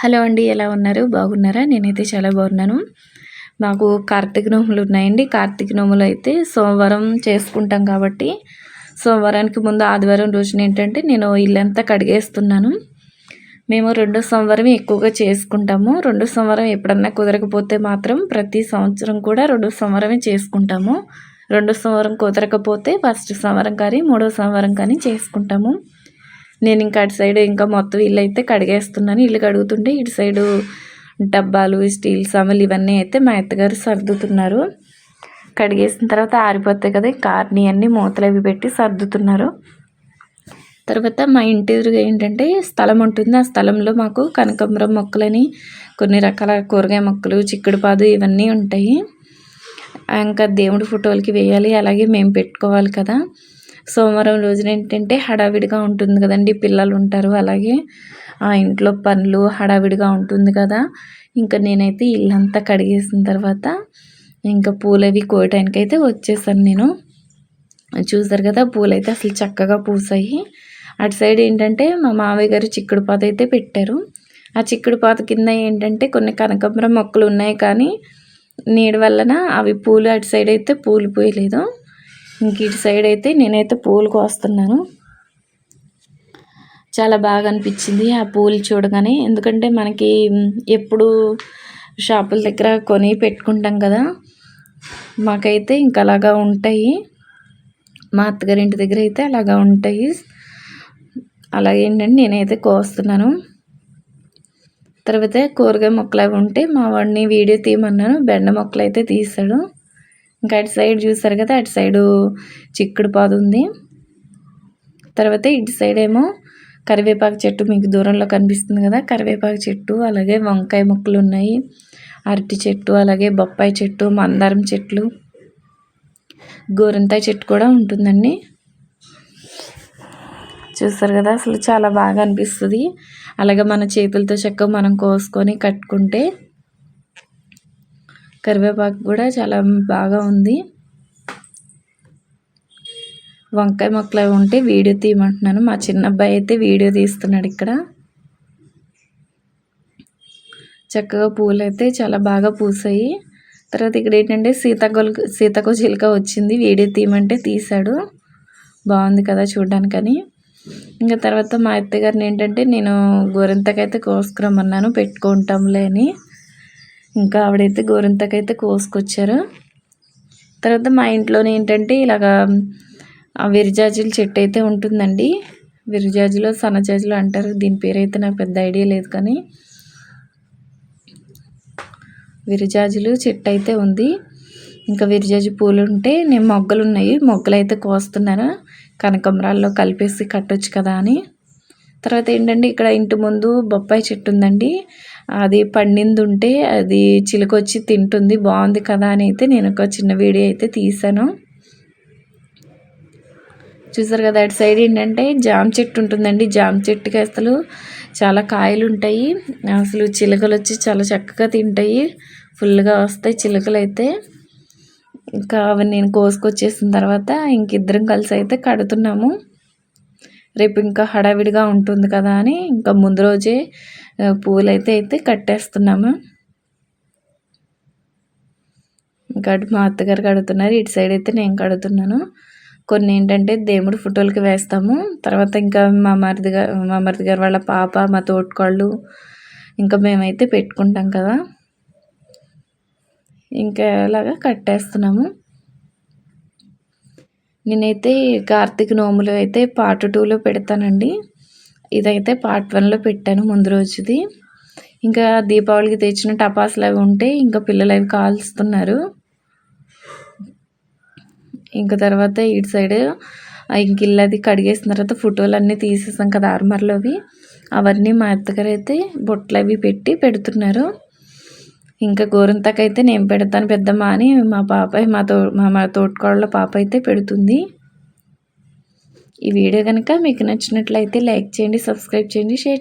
Hello అండి ఎలా ఉన్నారు? బాగున్నారా? నేనైతే చాలా బాగున్నాను. మాకు కార్తీక నోములు ఉన్నాయండి. కార్తీక నోములు అయితే సోమవారం చేసుకుంటాం కాబట్టి సోమవారానికి ముందు ఆదివారం రోజున ఏంటంటే నేను ఇల్లంతా కడిగేస్తున్నాను. మేము రెండో సోమవారం ఎక్కువగా చేసుకుంటాము. రెండో సోమవారం ఎప్పుడన్నా కుదరకపోతే మాత్రం ప్రతి సంవత్సరం కూడా రెండో సోమవారమే చేసుకుంటాము. రెండో సోమవారం కుదరకపోతే ఫస్ట్ సోమవారం కానీ మూడో సోమవారం కానీ చేసుకుంటాము. నేను ఇంకా అటు సైడ్ ఇంకా మొత్తం ఇల్లు అయితే కడిగేస్తున్నాను. ఇల్లు కడుగుతుంటే ఇటు సైడు డబ్బాలు స్టీల్ సామాన్లు ఇవన్నీ అయితే మా అత్తగారు సర్దుతున్నారు. కడిగేసిన తర్వాత ఆరిపోతాయి కదా కార్ని అన్నీ మూతలు అవి పెట్టి సర్దుతున్నారు. తర్వాత మా ఇంటి ఎదురుగా ఏంటంటే స్థలం ఉంటుంది. ఆ స్థలంలో మాకు కనకాంబరం మొక్కలని కొన్ని రకాల కూరగాయ మొక్కలు చిక్కుడుపాదు ఇవన్నీ ఉంటాయి. ఇంకా దేవుడి ఫోటోలకి వేయాలి. అలాగే మేము పెట్టుకోవాలి కదా. సోమవారం రోజున ఏంటంటే హడావిడిగా ఉంటుంది కదండి పిల్లలు ఉంటారు. అలాగే ఆ ఇంట్లో పనులు హడావిడిగా ఉంటుంది కదా. ఇంకా నేనైతే ఇల్లంతా కడిగేసిన తర్వాత ఇంకా పూలు అవి కోయటానికి అయితే వచ్చేసాను నేను. చూసారు కదా పూలు అయితే అసలు చక్కగా పూసాయి. అటు సైడ్ ఏంటంటే మా మావయ్య గారు చిక్కుడు పాత అయితే పెట్టారు. ఆ చిక్కుడు పాత కింద ఏంటంటే కొన్ని కనకాంబరం మొక్కలు ఉన్నాయి కానీ నీడ వలన అవి పూలు అటు సైడ్ అయితే పూలు పోయలేదు. ఇంక ఇటు సైడ్ అయితే నేనైతే పూలు కోస్తున్నాను. చాలా బాగా అనిపించింది ఆ పూలు చూడగానే. ఎందుకంటే మనకి ఎప్పుడు షాపుల దగ్గర కొని పెట్టుకుంటాం కదా. మాకైతే ఇంకా అలాగా ఉంటాయి. మా అత్తగారింటి దగ్గర అయితే అలాగా ఉంటాయి. అలాగే ఏంటంటే నేనైతే కోస్తున్నాను. తర్వాత కూరగాయ మొక్కలు అవి ఉంటే మా వాడిని వీడియో తీయమన్నాను. బెండ మొక్కలు అయితే తీశాడు. ఇంకా అటు సైడ్ చూసారు కదా అటు సైడు చిక్కుడు పాదు ఉంది. తర్వాత ఇటు సైడ్ ఏమో కరివేపాకు చెట్టు మీకు దూరంలో కనిపిస్తుంది కదా కరివేపాకు చెట్టు అలాగే వంకాయ మొక్కలు ఉన్నాయి. అరటి చెట్టు అలాగే బొప్పాయి చెట్టు మందారం చెట్లు గోరంతాయి చెట్టు కూడా ఉంటుందండి. చూస్తారు కదా అసలు చాలా బాగా అనిపిస్తుంది. అలాగే మన చేతులతో చెక్క మనం కోసుకొని కట్టుకుంటే కరివేపాకు కూడా చాలా బాగా ఉంది. వంకాయ మొక్కలు అవి ఉంటే వీడియో తీయమంటున్నాను. మా చిన్న అబ్బాయి అయితే వీడియో తీస్తున్నాడు ఇక్కడ. చక్కగా పూలు అయితే చాలా బాగా పూసాయి. తర్వాత ఇక్కడ ఏంటంటే సీతాకోల సీతాకో చిలుక వచ్చింది. వీడియో తీయమంటే తీశాడు. బాగుంది కదా చూడడానికని. ఇంకా తర్వాత మా అత్తగారిని ఏంటంటే నేను గోరింతకైతే కోసుకురమ్మన్నాను. పెట్టుకుంటాంలే అని. ఇంకా ఆవిడైతే గోరింతకైతే కోసుకొచ్చారు. తర్వాత మా ఇంట్లోనే ఏంటంటే ఇలాగా విరిజాజుల చెట్టు అయితే ఉంటుందండి. విరిజాజులో సన్నజాజులు అంటారు. దీని పేరు అయితే నాకు పెద్ద ఐడియా లేదు కానీ. విరిజాజులు చెట్టు అయితే ఉంది. ఇంకా విరిజాజు పూలు ఉంటే నేను మొగ్గలు ఉన్నాయి మొగ్గలు అయితే కోస్తున్నాను. కనకమరాల్లో కలిపేసి కట్టొచ్చు కదా అని. తర్వాత ఏంటంటే ఇక్కడ ఇంటి ముందు బొప్పాయి చెట్టు ఉందండి. అది పండింది ఉంటే అది చిలుకొచ్చి తింటుంది బాగుంది కదా అని అయితే నేను ఒక చిన్న వీడియో అయితే తీసాను చూసారు కదా అటు సైడ్ ఏంటంటే జామ చెట్టు ఉంటుందండి. జామ చెట్టుకి అసలు చాలా కాయలు ఉంటాయి అసలు చిలుకలు వచ్చి చాలా చక్కగా తింటాయి. ఫుల్గా వస్తాయి చిలుకలు అయితే ఇంకా అవి నేను కోసుకొచ్చేసిన తర్వాత ఇంక ఇద్దరం కలిసి అయితే కడుతున్నాము. రేపు ఇంకా హడావిడిగా ఉంటుంది కదా అని ఇంకా ముందు రోజే పూలు అయితే అయితే కట్టేస్తున్నాము. ఇంకా మా అత్తగారు కడుతున్నారు ఇటు సైడ్ అయితే నేను కడుతున్నాను. కొన్ని ఏంటంటే దేవుడు ఫోటోలకి వేస్తాము. తర్వాత ఇంకా మా మరిది గారు మా మరిది గారు వాళ్ళ పాప మా తోటకోళ్ళు ఇంకా మేమైతే పెట్టుకుంటాం కదా. ఇంకా ఎలాగా కట్టేస్తున్నాము. నేనైతే కార్తీక నోములు అయితే పార్ట్ టూలో పెడతానండి. ఇదైతే పార్ట్ వన్లో పెట్టాను ముందు రోజుది. ఇంకా దీపావళికి తెచ్చిన టపాసులు అవి ఉంటే ఇంకా పిల్లలు అవి కాల్స్తున్నారు ఇంకా తర్వాత ఇటు సైడ్ ఇంక ఇల్లు అది కడిగేసిన తర్వాత ఫోటోలు అన్నీ తీసేసాం కదా ఆర్మర్లోవి. అవన్నీ మా అత్తగారు అయితే బొట్లు అవి పెట్టి పెడుతున్నారు. ఇంకా గోరంతకైతే నేను పెడతాను పెద్దమ్మ అని మా పాప మా తో మా తోటకోళ్ళ పాప అయితే పెడుతుంది. ఈ వీడియో కనుక మీకు నచ్చినట్లయితే లైక్ చేయండి సబ్స్క్రైబ్ చేయండి షేర్